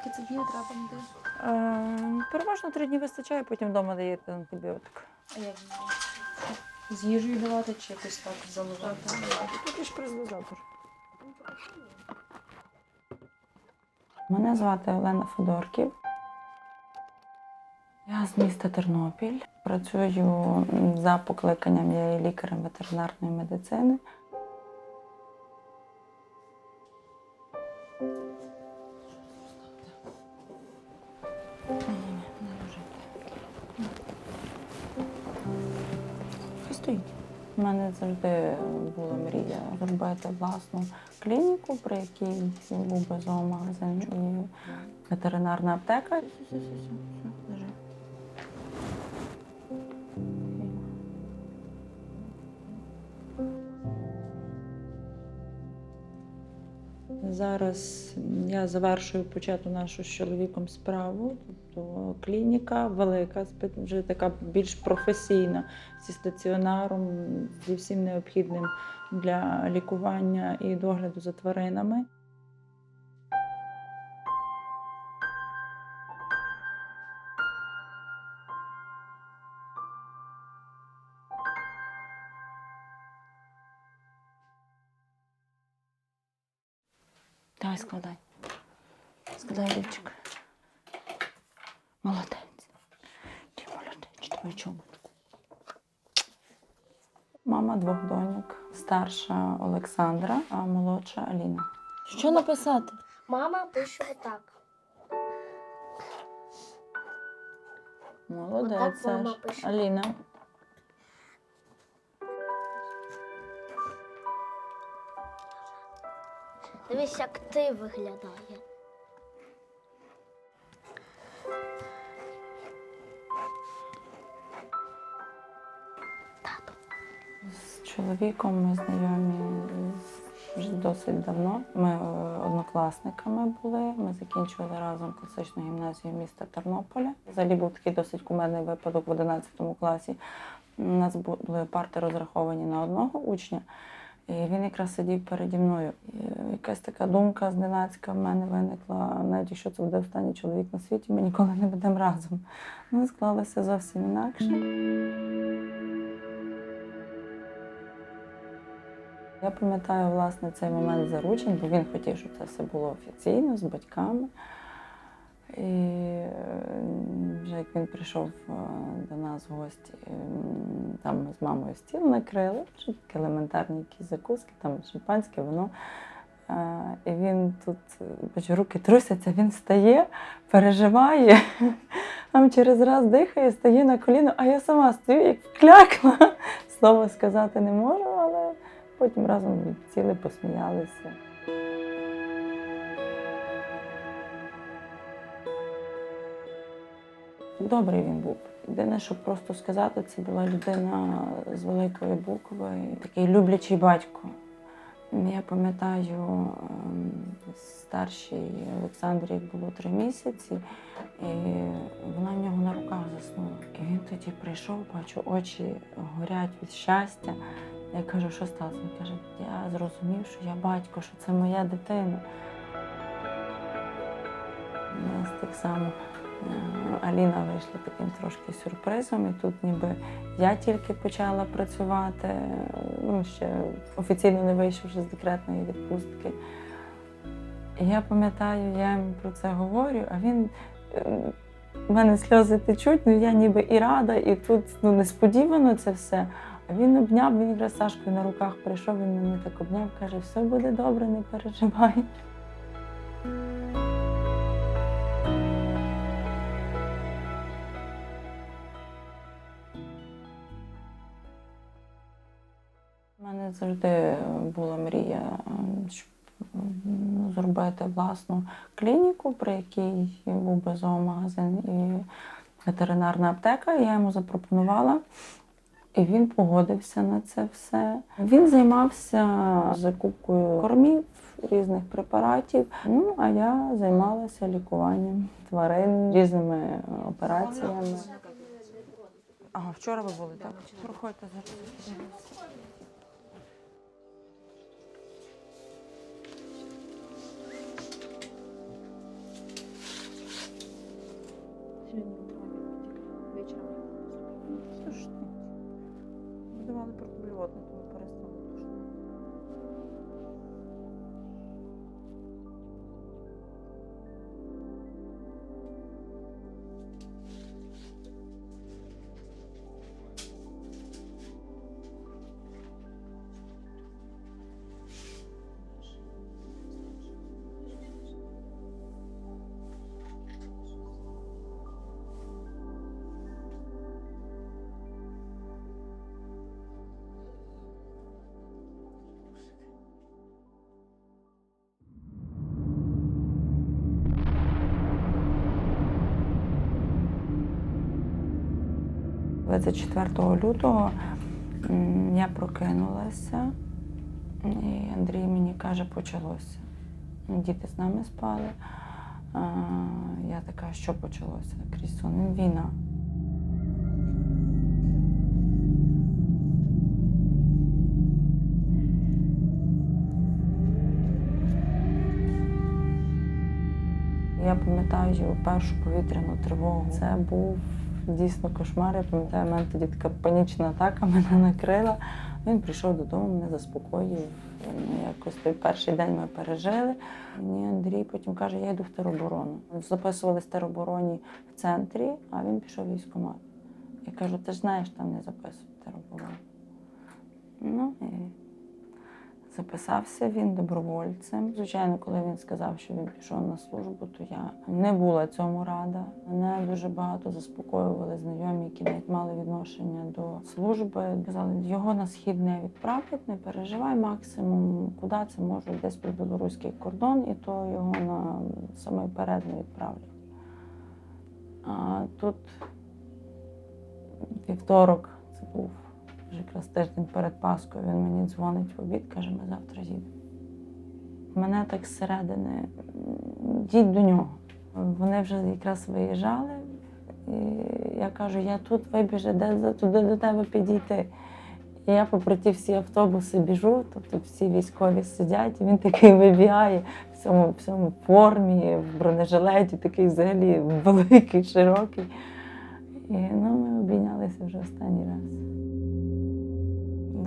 Скільки це днів треба буде? Е, переважно три дні вистачає, потім вдома даєте антибіотик. А як з їжею давати чи якось так заливати? Тут ж презбозатор. Мене звати Олена Федорків. Я з міста Тернопіль. Працюю за покликанням я є лікарем ветеринарної медицини. У мене завжди була мрія зробити власну клініку, при якій був би зоомагазин і ветеринарна аптека. Зараз я завершую почату нашу з чоловіком справу. Тобто клініка велика, вже така більш професійна, зі стаціонаром, зі всім необхідним для лікування і догляду за тваринами. Давай складай. Складай лівчик. Молодець. Ти молодець, твою чоботку. Мама двох доньок. Старша Олександра, а молодша Аліна. Що написати? Мама пише отак. Молодець. Отак мама Саш. пише. Аліна. Дивись, як ти виглядає. Тато. З чоловіком ми знайомі вже досить давно. Ми е, однокласниками були. Ми закінчували разом класичну гімназію міста Тернополя. Взагалі був такий досить кумедний випадок в 11 класі. У нас були парти розраховані на одного учня. І він якраз сидів переді мною. І якась така думка зненацька в мене виникла, навіть якщо це буде останній чоловік на світі, ми ніколи не будемо разом. Ну, склалося зовсім інакше. Я пам'ятаю власне цей момент заручень, бо він хотів, щоб це все було офіційно з батьками. Вже як він прийшов е, до нас в гості, е, там ми з мамою стіл накрили, що такі елементарні якісь закуски, там шампанське, вино. Е, І він тут, бачу, руки трусяться, він встає, переживає, там через раз дихає, стає на коліно, а я сама стою, як вклякла. Слово сказати не можу, але потім разом сіли, посміялися. Добрий він був. Єдине, що просто сказати, це була людина з великої букви, такий люблячий батько. Я пам'ятаю ем, старшій як було три місяці, і вона в нього на руках заснула. І він тоді прийшов, бачу, очі горять від щастя. Я кажу, що сталося? Він каже, я зрозумів, що я батько, що це моя дитина. Так само е, Аліна вийшла таким трошки сюрпризом, і тут ніби я тільки почала працювати, ну, ще офіційно не вийшовши з декретної відпустки. І я пам'ятаю, я йому про це говорю, а він. У мене сльози течуть, ну я ніби і рада, і тут ну, несподівано це все. А він обняв, він якраз Сашкою на руках прийшов, він мене так обняв, каже, все буде добре, не переживай. Мене завжди була мрія щоб, зробити власну клініку, при якій був би зоомагазин і ветеринарна аптека. Я йому запропонувала. І він погодився на це все. Він займався закупкою кормів, різних препаратів. Ну а я займалася лікуванням тварин різними е, операціями. Ага, вчора ви були, так? Проходьте зараз. Давали проблювати, тому перестало 24 лютого я прокинулася, і Андрій мені каже, почалося. Діти з нами спали. Я така, що почалося? Крізь сон. Війна. Я пам'ятаю першу повітряну тривогу. Це був дійсно кошмар. Я пам'ятаю, в мене тоді така панічна атака мене накрила. Він прийшов додому, мене заспокоїв. Ну, Якось той перший день ми пережили. Мені Андрій потім каже, я йду в тероборону. Записувались в теробороні в центрі, а він пішов в військкомат. Я кажу, ти ж знаєш, там не записують тероборону. Ну і записався він добровольцем. Звичайно, коли він сказав, що він пішов на службу, то я не була цьому рада. Мене дуже багато заспокоювали знайомі, які навіть мали відношення до служби. Казали, його на схід не відправлять, не переживай максимум, куди це можуть десь під білоруський кордон, і то його на самий перед не відправлять. А тут вівторок це був вже якраз тиждень перед Паскою він мені дзвонить в обід, каже, ми завтра їдемо. Мене так зсередини, «М, їдь до нього. Вони вже якраз виїжджали. І я кажу, я тут вибіжу, де туди до тебе підійти. І я попри ті всі автобуси біжу, тобто всі військові сидять, і він такий вибігає в цьому, в цьому формі, в бронежилеті, такий взагалі великий, широкий. І ну, ми обійнялися вже останній раз.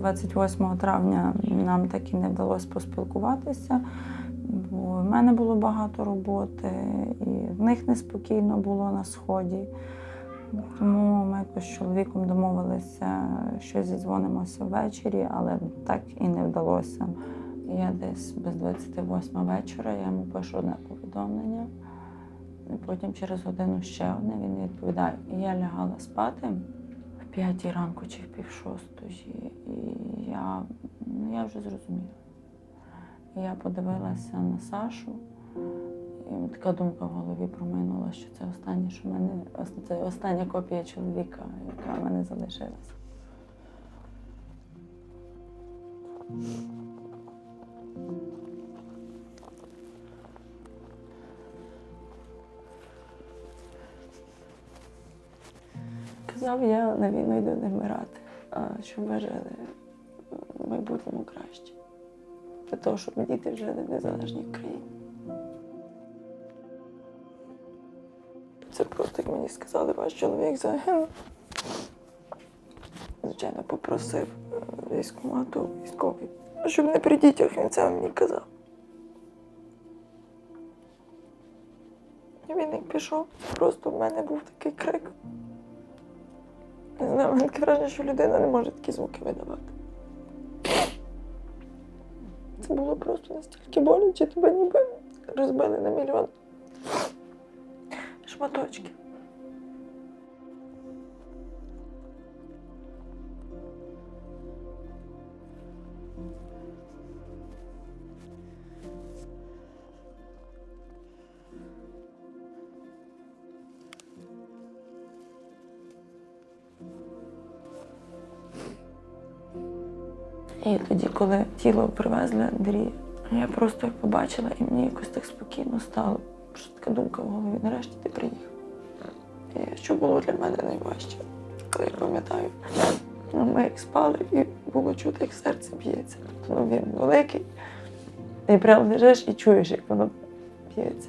28 травня нам так і не вдалося поспілкуватися, бо в мене було багато роботи, і в них неспокійно було на сході. Тому ми якось з чоловіком домовилися, що зідзвонимося ввечері, але так і не вдалося. Я десь без 28 вечора я йому пишу одне повідомлення. Потім через годину ще одне він відповідає. Я лягала спати п'ятій ранку чи в пів шостої. І я, ну, я вже зрозуміла. Я подивилася на Сашу, і така думка в голові проминула, що це останнє, що мене це остання копія чоловіка, яка в мене залишилася. Казав, я на війну йду не вмирати, а щоб ви жили в майбутньому краще. Для того, щоб діти жили в незалежній країні. Це просто, як мені сказали, ваш чоловік загинув. Звичайно, попросив військкомату військовий, щоб не при дітях він це мені казав. Він як пішов, просто в мене був такий крик. Не знаю, мене таке враження, що людина не може такі звуки видавати. Це було просто настільки боляче, тебе ніби розбили на мільйон шматочків. Коли тіло привезли Андрія, я просто як побачила, і мені якось так спокійно стало. Просто така думка в голові, нарешті ти приїхав. І що було для мене найважче, коли я пам'ятаю, ну, ми як спали, і було чути, як серце б'ється. Ну, він великий. І прямо лежиш і чуєш, як воно б'ється.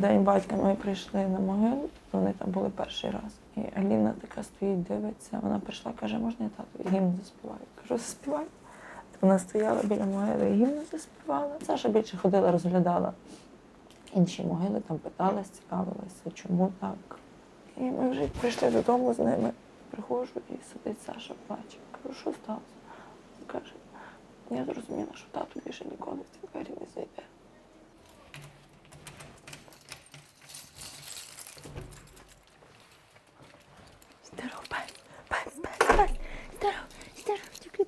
День батька ми прийшли на могилу, вони там були перший раз. І Аліна така стоїть, дивиться. Вона прийшла, каже, можна я тату гімн заспіваю? Кажу, заспівай. Вона стояла біля могили гімн заспівала. Саша більше ходила, розглядала інші могили, там питалась, цікавилася, чому так. І ми вже прийшли додому з ними. Приходжу і сидить Саша плаче. Кажу, що сталося? Каже, я зрозуміла, що тато більше ніколи в ці двері не зайде.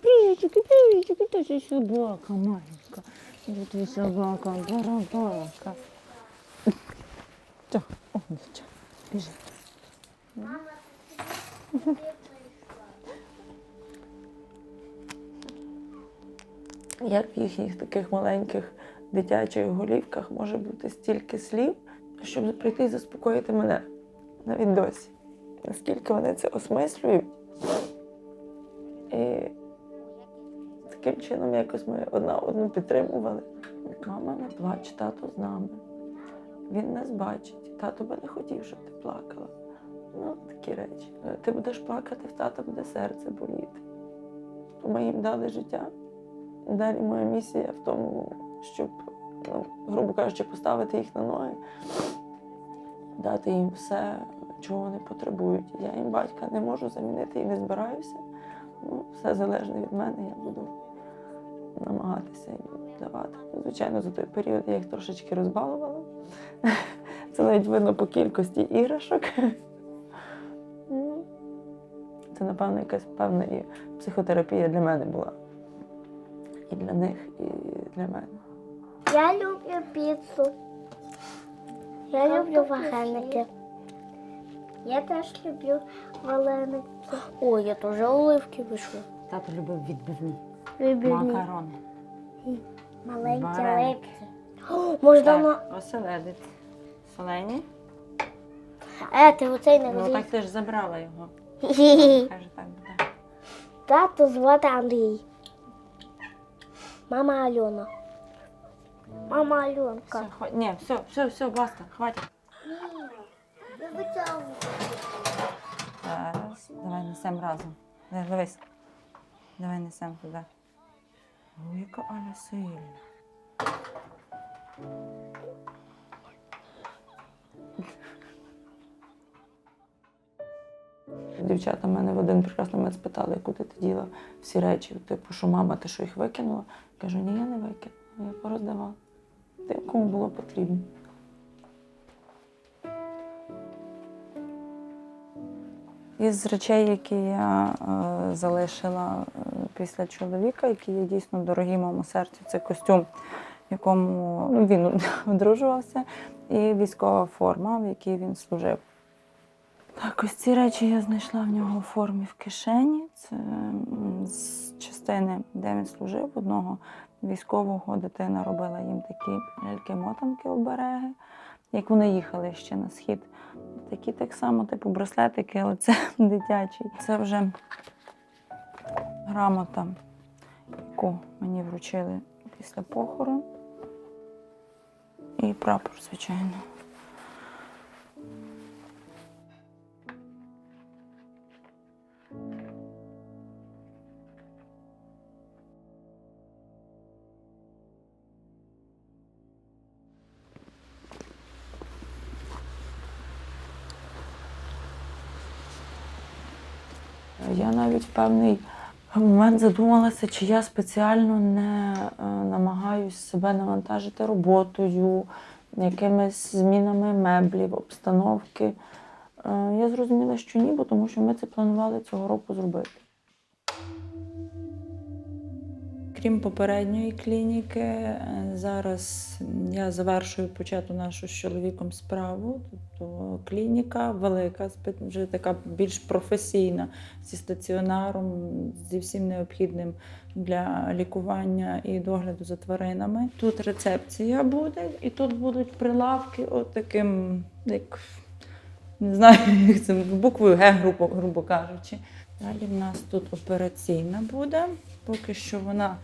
Здоров, тільки привітики, привітики, то ж собака маленька. Вот твій собака, барабака. Чо, о, нічого, біжи. Як в їхніх таких маленьких дитячих голівках може бути стільки слів, щоб прийти і заспокоїти мене навіть досі. Наскільки вони це осмислюють. Таким чином якось ми одна одну підтримували. Мама не плач, тато з нами. Він нас бачить. Тато би не хотів, щоб ти плакала. Ну, такі речі. Ти будеш плакати, в тата буде серце боліти. Ми їм дали життя. Далі моя місія в тому, щоб, ну, грубо кажучи, поставити їх на ноги, дати їм все, чого вони потребують. Я їм батька не можу замінити і не збираюся. Ну, все залежне від мене, я буду намагатися їм давати. Звичайно, за той період я їх трошечки розбалувала. Це навіть видно по кількості іграшок. Ну, Це, напевно, якась певна і психотерапія для мене була. І для них, і для мене. Я люблю піцу. Я люблю вареники. Я теж люблю вареники. Ой, я теж оливки вийшла. Тато любив відбивні. Люблю Макарони. маленькі Вареники. О, Можна на... Так, оселедець. Солені. Е, ти оцей не Ну розріз. так ти ж забрала його. Так буде. Тату звати Андрій. Мама Альона. Мама Альонка. Все, хва... Ні, все, все, все, баста, хватить. Зараз. Давай несемо разом. Дивись. Давай несемо туди. Ой, яка Аля сильна. Дівчата мене в один прекрасний момент спитали, куди ти діла всі речі. Типу, що мама, ти що їх викинула? Кажу, ні, я не викинула, я пороздавала. Тим, кому було потрібно. Із речей, які я е, залишила е, після чоловіка, які є дійсно дорогі моєму серцю, це костюм, в якому ну, він одружувався, і військова форма, в якій він служив. Так, ось ці речі я знайшла в нього у формі в кишені. Це з частини, де він служив, одного військового дитина робила їм такі ляльки-мотанки обереги, як вони їхали ще на схід. Такі так само, типу браслетики, але це дитячий. Це вже грамота, яку мені вручили після похорону. І прапор, звичайно. Я навіть в момент задумалася, чи я спеціально не е, намагаюсь себе навантажити роботою, якимись змінами меблів, обстановки. Е, Я зрозуміла, що ні, тому що ми це планували цього року зробити. Крім попередньої клініки, е, зараз я завершую почату нашу з чоловіком справу. Тобто клініка велика, вже така більш професійна, зі стаціонаром, зі всім необхідним для лікування і догляду за тваринами. Тут рецепція буде, і тут будуть прилавки, от як не знаю, як це буквою Г, грубо, грубо кажучи. Далі в нас тут операційна буде. Поки що вона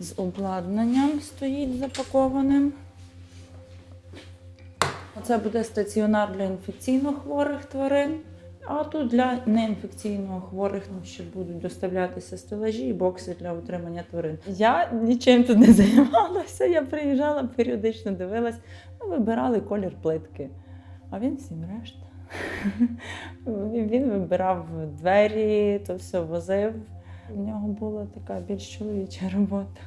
з обладнанням стоїть запакованим. Це буде стаціонар для інфекційно хворих тварин. А тут для неінфекційно хворих ще будуть доставлятися стелажі і бокси для утримання тварин. Я нічим тут не займалася. Я приїжджала періодично, дивилась, вибирали колір плитки. А він всім решта. Він вибирав двері, то все возив. У нього була така більш чоловіча робота.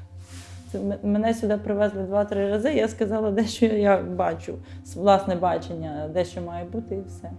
Мене сюди привезли два-три рази. Я сказала, де що я бачу, власне бачення, де що має бути, і все.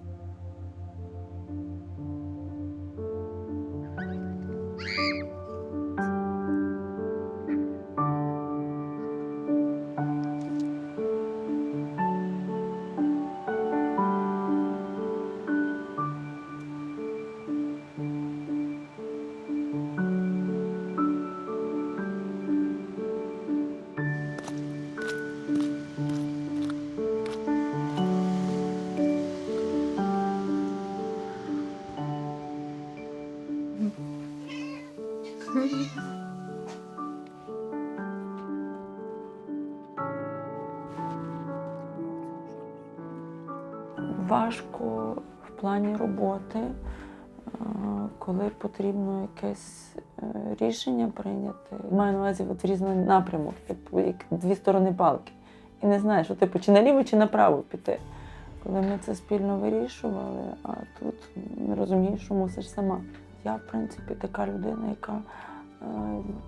Важко в плані роботи, е, коли потрібно якесь е, рішення прийняти. Маю на увазі от в різний напрямок, типу як дві сторони палки. І не знаєш, от, типу, чи наліво, чи направо піти. Коли ми це спільно вирішували, а тут розумієш, що мусиш сама. Я, в принципі, така людина, яка е,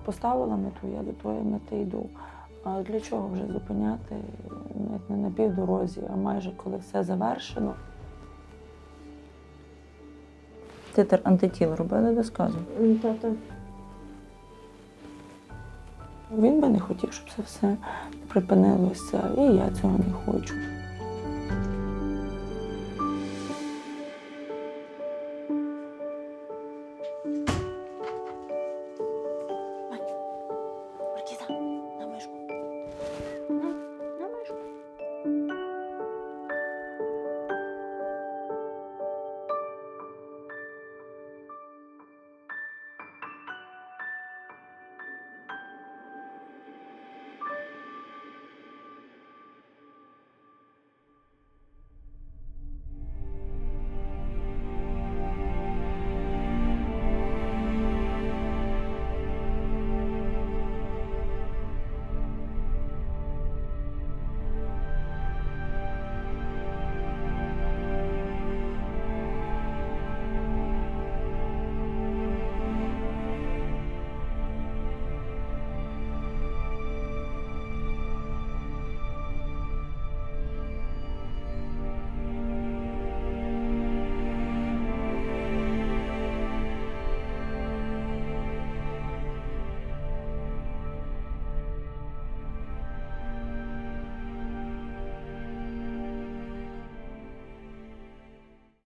поставила мету, я до тої мети йду. А для чого вже зупиняти навіть не на півдорозі, а майже коли все завершено. Титр антитіл робили до сказу? Та-та. Він би не хотів, щоб це все припинилося, і я цього не хочу.